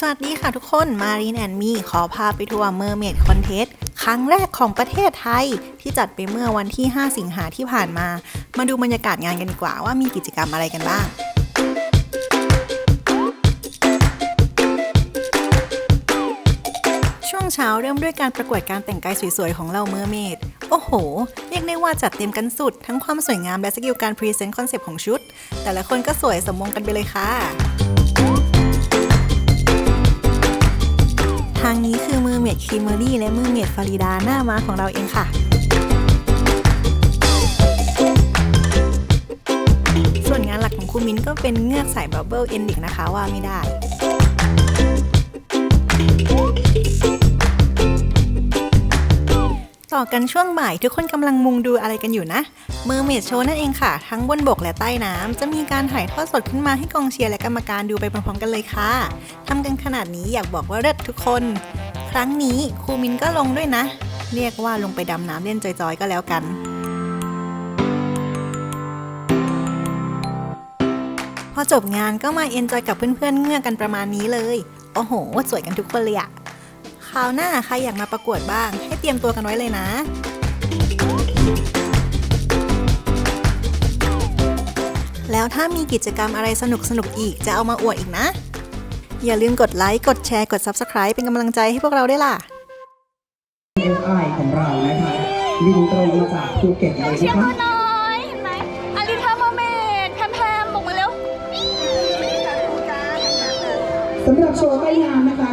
สวัสดีค่ะทุกคนมารีนแอนมีขอพาไปทัวร์เมอร์เมดคอนเทสครั้งแรกของประเทศไทย ที่จัดไปเมื่อวันที่ 5 สิงหาที่ผ่านมา มาดูบรรยากาศงานกันดีกว่าว่ามีกิจกรรมอะไรกันบ้างช่วงเช้าเริ่มด้วยการประกวดการแต่งกายสวยๆ ของเราเมอร์เมด โอ้โห เรียกได้ว่าจัดเต็มกันสุด ทั้งความสวยงามและสกิลการพรีเซนต์คอนเซปต์ของชุด แต่ละคนก็สวยสมมงกันไปเลยค่ะ นี้คือมือเมดคิมเมอรี่และมือเมดฟาริดาหน้ามาของเราเองค่ะ ส่วนงานหลักของคุณมิ้นก็เป็นเงือกสายบับเบิลเอนดิกนะคะว่าไม่ได้ ต่อกันช่วงบ่ายทุกคนกำลังมุงดูอะไรกันอยู่นะเมอร์เมดโชว์นั่นเองค่ะ ทั้งบนบกและใต้น้ำ จะมีการถ่ายทอดสดขึ้นมาให้กองเชียร์และกรรมการดูไปพร้อมๆกันเลยค่ะทำกันขนาดนี้อยากบอกว่าเลิศทุกคน ครั้งนี้ครูมินก็ลงด้วยนะ เรียกว่าลงไปดำน้ำเล่นจอยๆก็แล้วกันพอจบงานก็มาเอนจอยกับเพื่อนๆเงื่อกันประมาณนี้เลย โอ้โห สวยกันทุกคนเลยอะ ราวหน้าใครอยากมาประกวดบ้าง ให้เตรียมตัวกันไว้เลยนะแล้วถ้ามีกิจกรรมอะไรสนุกๆอีกจะเอามาอวดอีกนะ อย่าลืมกดไลค์ กดแชร์ กด Subscribe เป็นกำลังใจให้พวกเราด้วยล่ะ FI ของเรานะคะบินตรงมาจากภูเก็ตเลยเชียนะร์คะตัวน้อยเห็นไหมอาริทามาเมดแพมแพมบอกมาเร็ว สำหรับโชว์ใต้น้ำนะคะ